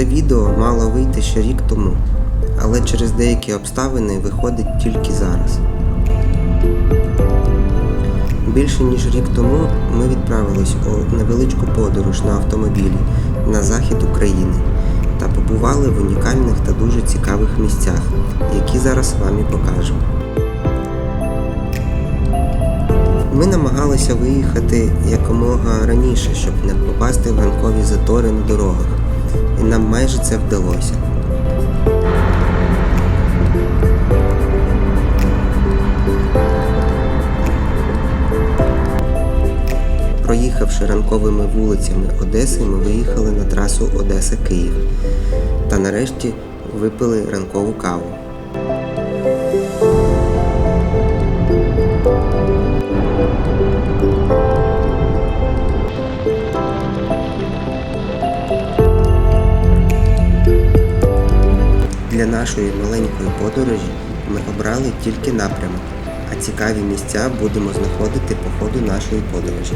Це відео мало вийти ще рік тому, але через деякі обставини виходить тільки зараз. Більше ніж рік тому ми відправились у невеличку подорож на автомобілі на захід України та побували в унікальних та дуже цікавих місцях, які зараз вам і покажемо. Ми намагалися виїхати якомога раніше, щоб не попасти в ранкові затори на дорогах, і нам майже це вдалося. Проїхавши ранковими вулицями Одеси, ми виїхали на трасу Одеса-Київ та нарешті випили ранкову каву. Для нашої маленької подорожі ми обрали тільки напрямок, а цікаві місця будемо знаходити по ходу нашої подорожі.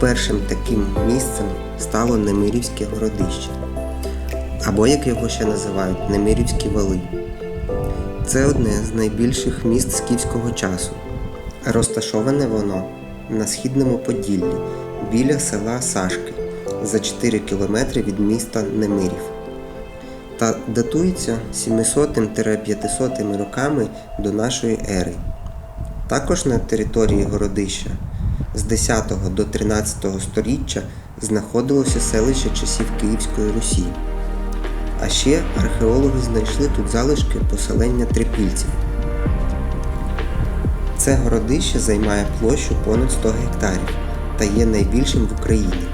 Першим таким місцем стало Немирівське городище, або як його ще називають Немирівські вали. Це одне з найбільших міст скіфського часу. Розташоване воно на східному Поділлі біля села Сашки за 4 кілометри від міста Немирів та датується 700-500 роками до нашої ери. Також на території городища з 10 до 13 століття знаходилося селище часів Київської Русі. А ще археологи знайшли тут залишки поселення трипільців. Це городище займає площу понад 100 гектарів та є найбільшим в Україні.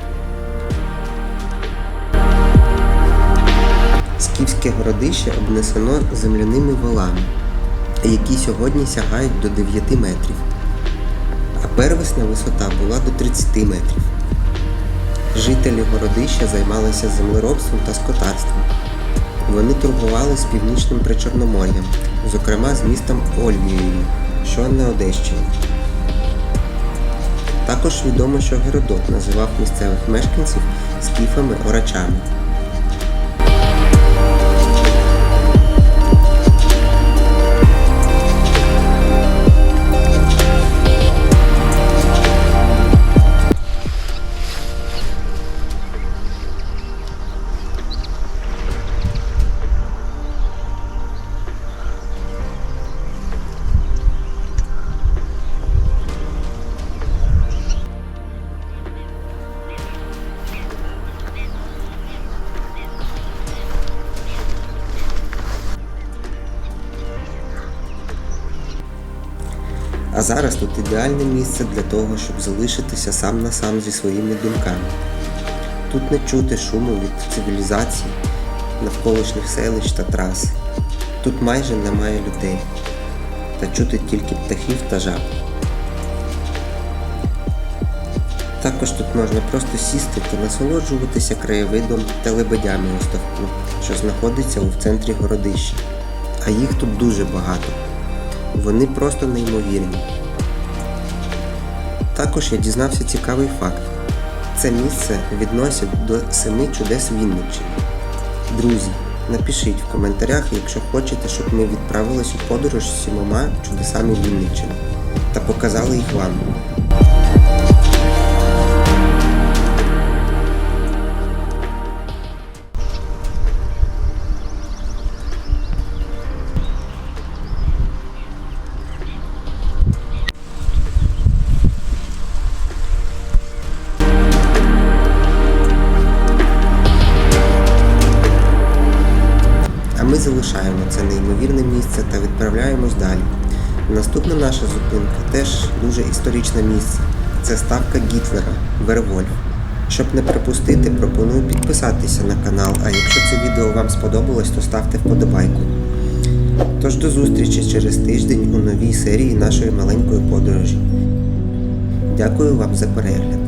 Скіфське городище обнесено земляними валами, які сьогодні сягають до 9 метрів, а первісна висота була до 30 метрів. Жителі городища займалися землеробством та скотарством. Вони торгували з північним причорномор'ям, зокрема з містом Ольвією, що на Одещині. Також відомо, що Геродот називав місцевих мешканців скіфами-орачами. А зараз тут ідеальне місце для того, щоб залишитися сам на сам зі своїми думками. Тут не чути шуму від цивілізації, навколишніх селищ та трас. Тут майже немає людей, та чути тільки птахів та жаб. Також тут можна просто сісти та насолоджуватися краєвидом та лебедями у ставку, що знаходиться у центрі городища. А їх тут дуже багато. Вони просто неймовірні. Також я дізнався цікавий факт. Це місце відносять до семи чудес Вінниччини. Друзі, напишіть в коментарях, якщо хочете, щоб ми відправились у подорож з сімома чудесами Вінниччини та показали їх вам. Залишаємо це неймовірне місце та відправляємось далі. Наступна наша зупинка теж дуже історичне місце. Це ставка Гітлера Вервольф. Щоб не пропустити, пропоную підписатися на канал, а якщо це відео вам сподобалось, то ставте вподобайку. Тож до зустрічі через тиждень у новій серії нашої маленької подорожі. Дякую вам за перегляд.